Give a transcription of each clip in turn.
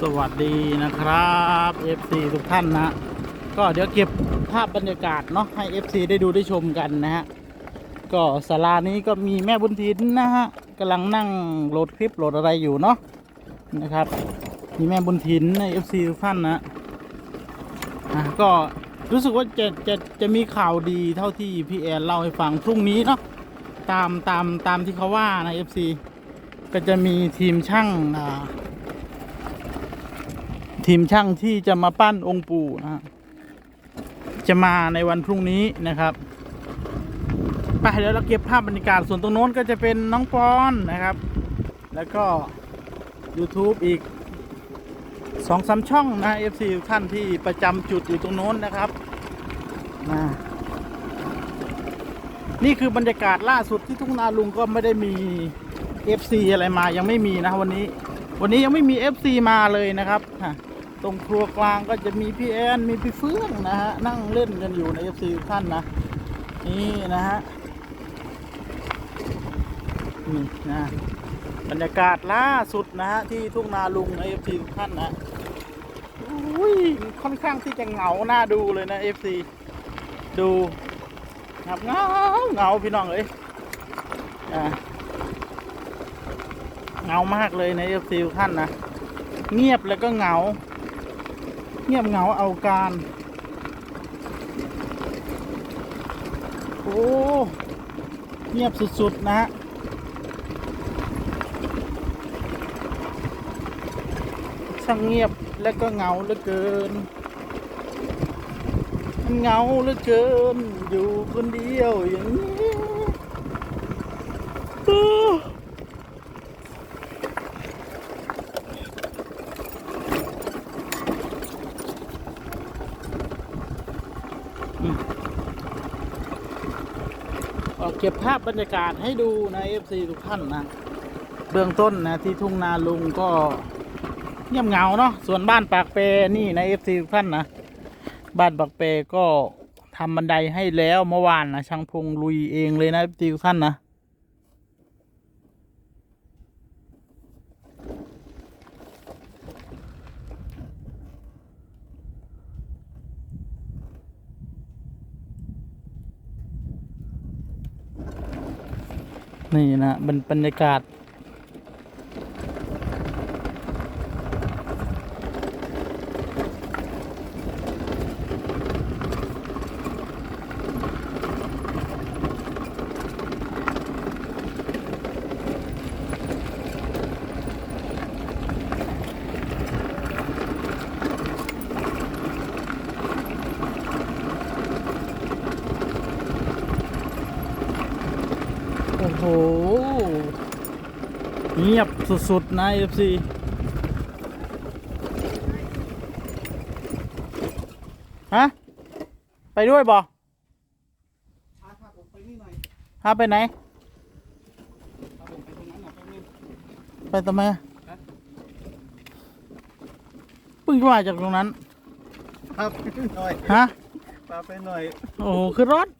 สวัสดีนะครับ FC ทุกท่านนะ ก็เดี๋ยวเก็บภาพบรรยากาศเนาะให้ FC ได้ดูได้ชมกันนะฮะ ก็ศาลานี้ก็มีแม่บุญทินนะฮะกำลังนั่งโหลดคลิปโหลดอะไรอยู่เนาะนะครับ มีแม่บุญทินใน FC ทุกท่านนะอะก็รู้สึกว่าจะจะจะมีข่าวดีเท่าที่พี่แอนเล่าให้ฟังพรุ่งนี้เนาะตามตามตามที่เขาว่านะ FC ก็จะมีทีมช่างอ่า ทีมช่างที่จะมาปั้นองค์ปู่นะจะมาในวันพรุ่งนี้นะครับไปเดี๋ยวเราเก็บภาพบรรยากาศส่วนตรงโน้นก็จะเป็นน้องปอนนะครับ แล้วก็ YouTube อีกสองสามช่องนะ FC ทุกท่านที่ประจำจุดอยู่ตรงโน้นนะครับนะนี่คือบรรยากาศล่าสุดที่ทุ่งนาลุงก็ไม่ได้มี FC อะไรมายังไม่มีนะวันนี้ วันนี้ยังไม่มี FC มาเลยนะครับ ตรงครัวกลางก็จะมีพี่แอนมีพี่เฟื่องนะฮะนั่งเล่นกันอยู่ใน FC ทุกท่านนะนี่นะฮะนี่นะบรรยากาศล่าสุดนะฮะที่ทุ่งนาลุงใน FC ทุกท่านนะอุ้ยค่อนข้างที่จะเหงาหน้าดูเลยนะ FC ดูครับเหงาเหงาพี่น้องเอ้ยอ่าเงามากเลยในเอฟซีท่านนะเงียบแล้วก็เหงา เงียบเหงาเอาการ โอ้ เงียบสุด ๆ นะฮะช่างเงียบและก็เหงาเหลือเกินมันเหงาเหลือเกิน อยู่คนเดียวอย่างนี้โอ้ ก็ เก็บภาพบรรยากาศให้ดูใน FC ทุกท่านนะ เบื้องต้นนะที่ทุ่งนาลุงก็เงียบเหงาเนาะส่วนบ้านปากเปนี่ใน FC ทุกท่านนะ บ้านปากเปก็ทำบันไดให้แล้วเมื่อวานนะช่างพงลุยเองเลยนะเอฟซีทุกท่านนะ นี่นะบรรบรรยากาศ โอ้โห เงียบสุด ๆ นะ FC ฮะ ไปด้วยบอพาไปไหน ไปทำไมอะเพิ่งมาจากตรงนั้น ครับหน่อย ฮะ พาไปหน่อย โอ้โหคือรถโ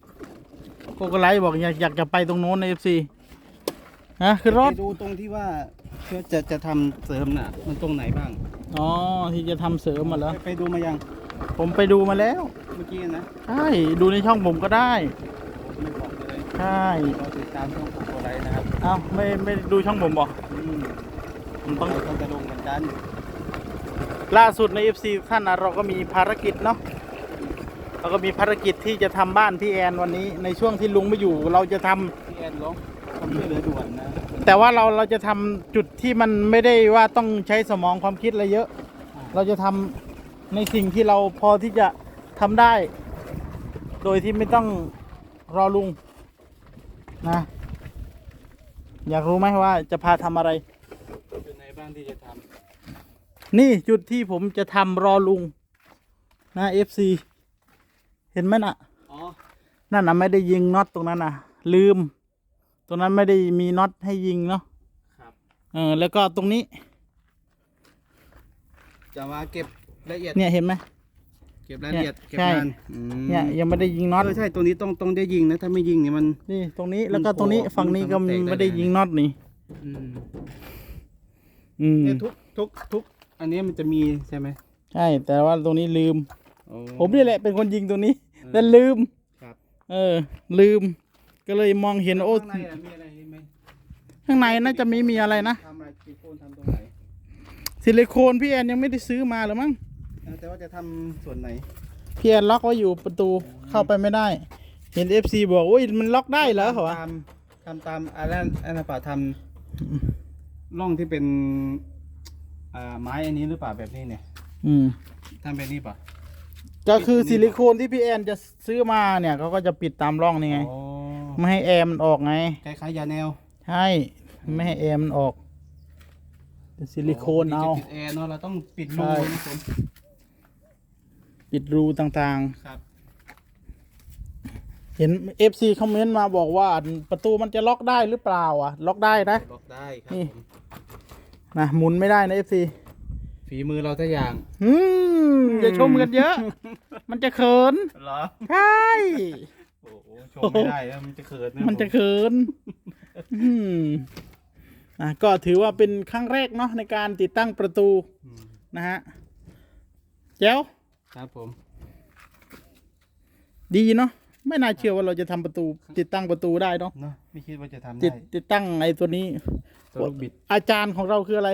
กโกไลท์บอกอยากอยากจะไปตรงโน้นใน FC ฮะคือรถไปดูตรงที่ว่าเพื่อจะจะทำเสริมน่ะ มันตรงไหนบ้างอ๋อที่จะทำเสริมมาแล้วไปไปดูมายังผมไปดูมาแล้วเมื่อกี้นะใช่ดูในช่องผมก็ได้ไม่บอกเลยใช่เราติดตามช่องโกโกไลท์นะครับเอ้าไม่ไม่ดูช่องผมบอกอืมผมต้ต้อองงต้องจะลงเหมือนกันล่าสุดใน FC ท่านนะเราก็มีภารกิจเนาะ เราก็มีภารกิจที่จะทำบ้านพี่แอนวันนี้ ในช่วงที่ลุงไม่อยู่ เราจะทำพี่แอนร้องความช่วยเหลือด่วนนะแต่ว่าเราเราจะทำจุดที่มันไม่ได้ว่าต้องใช้สมองความคิดอะไรเยอะ เราจะทำในสิ่งที่เราพอที่จะทำได้ โดยที่ไม่ต้องรอลุงนะ อยากรู้ไหมว่าจะพาทำอะไรจุดไหนบ้างที่จะทนี่จุดที่ผมจะทำรอลุงนะ FC เห็นไหมน่ะำอ๋อนั่นน่ะไม่ได้ยิงน็อตตรงนั้นน่ะ ลืม ตรงนั้นไม่ได้มีน็อตให้ยิงเนาะครับเออแล้วก็ตรงนี้ จะมาเก็บละเอียดเนี่ยเห็นไหม เก็บรายละเอียดเนี่ยเก็บใช่ งานอืมเนี่ยยังไม่ได้ยิงน็อตเออใช่ตรงนี้ต้องต้องได้ยิงนะ ถ้าไม่ยิงเนี่ยมัน นี่ตรงนี้แล้วก็ตรงนี้มันโผล่ฝั่งนี้ก็มันแตกได้ไม่ได้เลยยิงน็อตนี่ อืมอืมเนี่ยทุกทุกทุก อันนี้มันจะมีใช่ไหมใช่แต่ว่าตรงนี้ลืมโอ้ ผมนี่แหละเป็นคนยิงตรงนี้เออแต่ลืมครับ เออ ลืม ก็เลยมองเห็นโอ้ข้างในอะมีอะไรไหมข้างในน่าจะมีมีอะไรนะทำอะไรซิลิโคนทำตรงไหนซิลิโคนพี่แอนยังไม่ได้ซื้อมาหรือมั้งเออแต่ว่าจะทำส่วนไหน พี่แอนล็อกไว้อยู่ประตูเข้าไปไม่ได้ เห็นเอฟซีบอกโอ้ยมันล็อกได้เหรอเขาวะ ทำทำตามอันนั้นอันนั้นป่าทำร่องที่เป็นอ่าไม้อันนี้หรือเปล่าแบบนี้เนี่ยอืมทำแบบนี้ป่ะ ก็คือซิลิโคนที่พี่แอนจะซื้อมาเนี่ยเขาก็จะปิดตามร่องนี่ไงโอ้ไม่ให้แอร์มันออกไง คล้ายๆยาแนวใช่ ไม่ให้แอร์มันออกเป็นซิลิโคนเอาจะติดแอร์เนาะเราต้องปิดรูใช่ นะผมปิดรูต่างครับๆ เห็นเอฟซีคอมเมนต์มาบอกว่าประตูมันจะล็อกได้หรือเปล่าอะ ล็อกได้นะ ล็อกได้ครับนี่ ผมนะหมุนไม่ได้นะเอฟซี ฝีมือเราทุกอย่าง อืมอย่าชมกันเยอะ มันจะเขินเหรอใช่โอ้โหชมไม่ได้แล้วมันจะเขินมันจะเขินอืมอะก็ถือว่าเป็นครั้งแรกเนาะในการติดตั้งประตูอืมนะฮะแจ๋วครับผม ดีเนาะไม่น่าเชื่อว่าเราจะทำประตู ติดตั้งประตูได้เนาะเนาะไม่คิดว่าจะทำติได้ดติดตั้งไอ้ตัวนี้ ตัวลูกบิด อาจารย์ของเราคืออะไร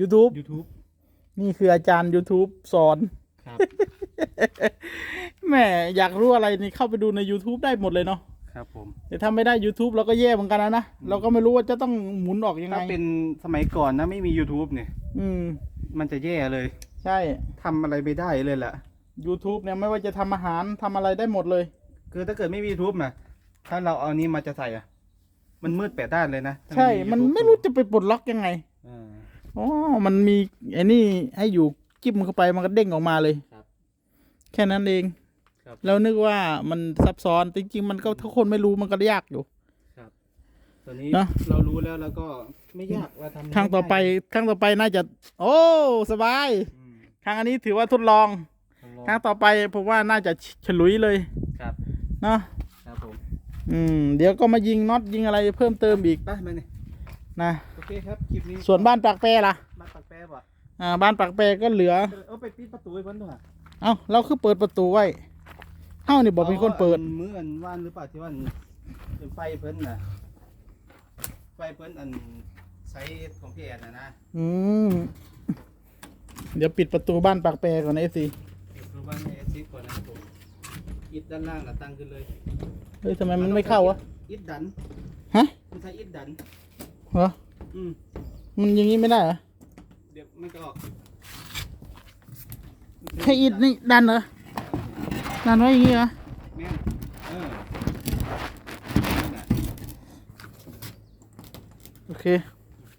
YouTube YouTube นี่คืออาจารย์ YouTube สอน ครับแหมอยากรู้อะไรนี่เข้าไปดูใน YouTube ได้หมดเลยเนาะครับผม แต่ถ้าไม่ได้ YouTube เราก็แย่เหมือนกันนะนะ เราก็ไม่รู้ว่าจะต้องหมุนออกยังไงถ้าเป็นสมัยก่อนนะไม่มี YouTube เนี่ย อืม มันจะแย่เลย ใช่ ทำอะไรไม่ได้เลยแหละ YouTube เนี่ยไม่ว่าจะทำอาหารทำอะไรได้หมดเลย คือถ้าเกิดไม่มี YouTube นะถ้าเราเอานี้มาจะใส่อะมันมืดแปดด้านเลยนะถ้า ใช่ มัน YouTube ไม่รู้จะไปปลดล็อกยังไง อ่าอ๋อ มันมีไอ้นี่ให้อยู่จิ้มเข้าไปมันก็เด้งออกมาเลยครับ แค่นั้นเองครับ แล้วนึกว่ามันซับซ้อนจริงๆ มันก็ถ้าคนไม่รู้มันก็ยากอยู่ครับตัวนี้เนอะ เรารู้แล้วแล้วก็ไม่ยากว่าทำครั้งต่อไปครั้งต่อไปน่าจะ โอ้สบายอืมครั้งอันนี้ถือว่าทดลองครั้งต่อไปผมว่าน่าจะฉลุยเลยครับ เนาะครับผมอืม เดี๋ยวก็มายิงน็อตยิงอะไรเพิ่มเติมอีก ไปมาเนี่ย นะโอเคครับคลิปนี้ส่วนบ้านปากแปรล่ะมาปักแป๊บอะอ่าบ้านปากแปรก็เหลือเอาไปปิดประตูให้เพิ่นด้วยเอ้าเราคือเปิดประตูไว้เฮ้านี่บอกเป็นคนเปิดอาอัมืออันว่านหรือเปล่าที่ว่าอันเป็นไฟเพิ่นน่ะไฟเพิ่นอันใช้ของพี่แอนนะนะอืมเดี๋ยวปิดประตูบ้านปากแปรก่อนนะเอฟซีปิดรูบ้านให้เอซิก่อนนะครับผมอิดด้านล่างน่ะตั้งขึ้นเลยเฮ้ยทำไมมันไม่เข้าวะอิดดันฮะมันใช้อิดดัน เหรออืมมันอย่างนี้ไม่ได้เหรอเดี๋ยวมันก็ออกแค่อิดนี่ดันเหรอดันไว้อย่างนี้เหรอแม่นเออนั่นน่ะโอเคโอเค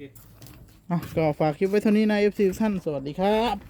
อะก็ฝากคลิปไว้เท่านี้นะเอฟซีท่านสวัสดีครับ